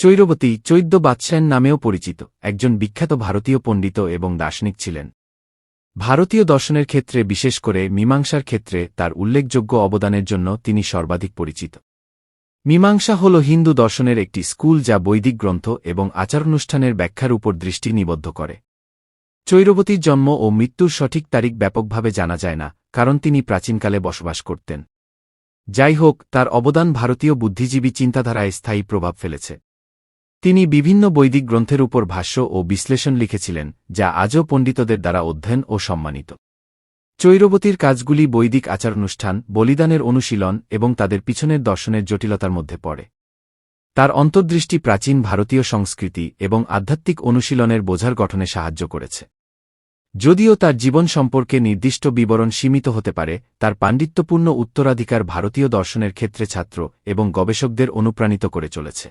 চৈরবতী চৈদ্য বাদশায়ন নামেও পরিচিত, একজন বিখ্যাত ভারতীয় পণ্ডিত এবং দার্শনিক ছিলেন। ভারতীয় দর্শনের ক্ষেত্রে, বিশেষ করে মীমাংসার ক্ষেত্রে, তার উল্লেখযোগ্য অবদানের জন্য তিনি সর্বাধিক পরিচিত। মীমাংসা হল হিন্দু দর্শনের একটি স্কুল যা বৈদিক গ্রন্থ এবং আচারানুষ্ঠানের ব্যাখ্যার উপর দৃষ্টি নিবদ্ধ করে। চৈরবতীর জন্ম ও মৃত্যুর সঠিক তারিখ ব্যাপকভাবে জানা যায় না, কারণ তিনি প্রাচীনকালে বসবাস করতেন। যাই হোক, তার অবদান ভারতীয় বুদ্ধিজীবী চিন্তাধারায় স্থায়ী প্রভাব ফেলেছে। তিনি বিভিন্ন বৈদিক গ্রন্থের উপর ভাষ্য ও বিশ্লেষণ লিখেছিলেন, যা আজও পণ্ডিতদের দ্বারা অধ্যয়ন ও সম্মানিত। চৈরবতীর কাজগুলি বৈদিক আচার অনুষ্ঠান বলিদানের অনুশীলন এবং তাদের পিছনের দর্শনের জটিলতার মধ্যে পড়ে। তার অন্তর্দৃষ্টি প্রাচীন ভারতীয় সংস্কৃতি এবং আধ্যাত্মিক অনুশীলনের বোঝার গঠনে সাহায্য করেছে। যদিও তার জীবন সম্পর্কে নির্দিষ্ট বিবরণ সীমিত হতে পারে, তার পাণ্ডিত্যপূর্ণ উত্তরাধিকার ভারতীয় দর্শনের ক্ষেত্রে ছাত্র এবং গবেষকদের অনুপ্রাণিত করে চলেছে।